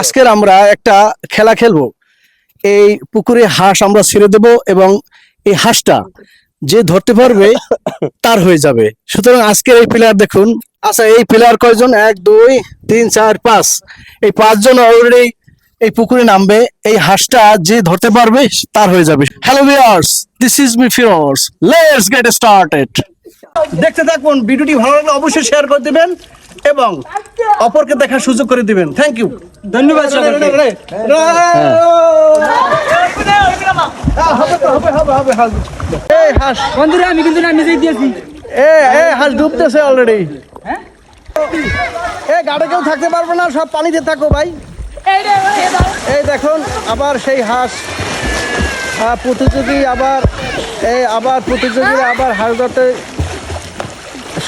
আজকের আমরা একটা খেলা খেলব। এই পুকুরে হাঁস আমরা ছেড়ে দেব এবং এই হাঁসটা যে ধরতে পারবে তার হয়ে যাবে। সুতরাং আজকের এই প্লেয়ার দেখুন। আচ্ছা এই প্লেয়ার কয়জন? এক, দুই, তিন, চার, পাঁচ। এই পাঁচজন অলরেডি এই পুকুরে নামবে। এই হাঁসটা যে ধরতে পারবে তার হয়ে যাবে। Hello viewers this is me Firoz let's get started দেখতে থাকুন ভিডিওটি ভালো লাগলে অবশ্যই শেয়ার করে দিবেন এবং অপরকে দেখার সুযোগ করে দিবেন। থ্যাংক ইউ ধন্যবাদ এই হাঁস। বন্ধুরা আমি কিন্তু না নিজেই দিয়েছি। এ এ হাঁস ডুবতেছে অলরেডি এ গাড়ি কেউ থাকতে পারবে না সব পানিতে থাকো ভাই। এই দেখুন আবার সেই হাঁস। প্রতিযোগী আবার এই আবার প্রতিযোগী আবার হাঁস ধরতে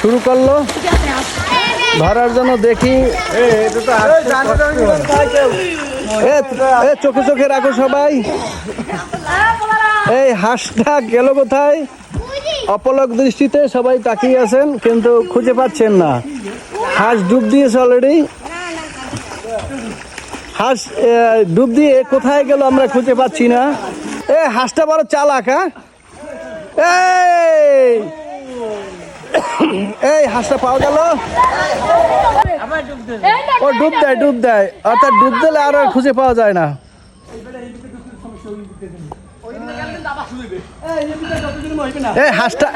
শুরু করল। ধরার জন্য দেখি। চোখে চোখে রাখো সবাই। এই হাঁসটা গেল কোথায়? অপলক দৃষ্টিতে সবাই তাকিয়ে আছেন, কিন্তু খুঁজে পাচ্ছেন না। হাঁস ডুব দিয়েছে অলরেডি হাঁস ডুব দিয়ে কোথায় গেল আমরা খুঁজে পাচ্ছি না। এ, হাঁসটা বড় চালাক হ্যাঁ? এই! এই, হাঁসটা পাওয়া গেল। ও, ডুব দেয় ডুব দেয়। অর্থাৎ ডুব দিলে আর খুঁজে পাওয়া যায় না। এই, হাঁসটা?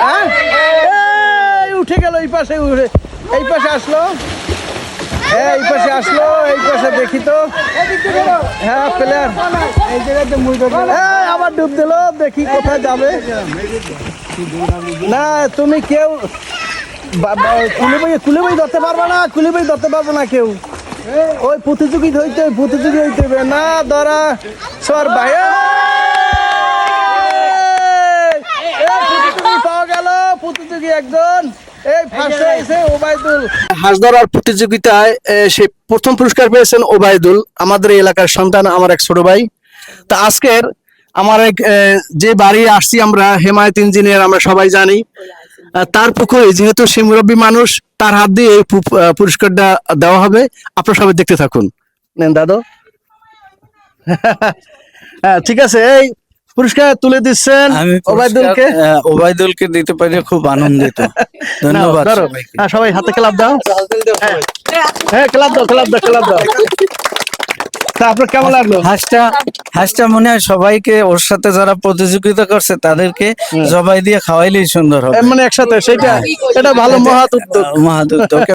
উঠে গেল, এই পাশে, উঠে। এই পাশে আসলো। এই পাশে আসলো, এই পাশে দেখি তো। হ্যাঁ প্লেয়ার। এই জায়গাতে আবার ডুব দিল, দেখি কোথায় যাবে। না, তুমি কেউ বা- বা- কুলে বই ধরতে পারবে না কুলে বই ধরতে পারবে না কেউ। ওই প্রতিযোগী হইতে প্রতিযোগী হইতে হবে। না ধরা সর ভাই। পাওয়া গেল, প্রতিযোগী একজন এই ফার্স্ট হয়েছে ওবায়দুল হাঁস প্রতিযোগিতায় সে প্রথম পুরস্কার পেয়েছেন ওবায়দুল, আমাদের এলাকার সন্তান, আমার এক ছোট ভাই। তা আজকের আমার এক যে বাড়ি আসছি আমরা, হেমায়ত ইঞ্জিনিয়ার, আমরা সবাই জানি। তার পুকুরে যেহেতু সে মুরব্বী মানুষ, তার হাত দিয়ে এই পুরস্কারটা দেওয়া হবে। আপনারা সবাই দেখতে থাকুন। নেন দাদু। হ্যাঁ ঠিক আছে, এই পুরস্কার তুলে দিচ্ছেন ওবায়দুলকে? ওবায়দুলকে দিতে পারে খুব আনন্দিত। ধন্যবাদ। হ্যাঁ, সবাই হাতে ক্লাব দাও। হ্যাঁ। হ্যাঁ ক্লাব দাও ক্লাব দাও ক্লাব দাও। তা আপনার কেমন লাগল? হাঁসটা হাঁসটা মনে হয় সবাইকে ওর সাথে যারা প্রতিযোগিতা করছে তাদেরকে জবাই দিয়ে খাওয়াইলেই সুন্দর হবে। মানে একসাথে সেটা এটা ভালো মহৎ উদ্যোগ মাহাদুর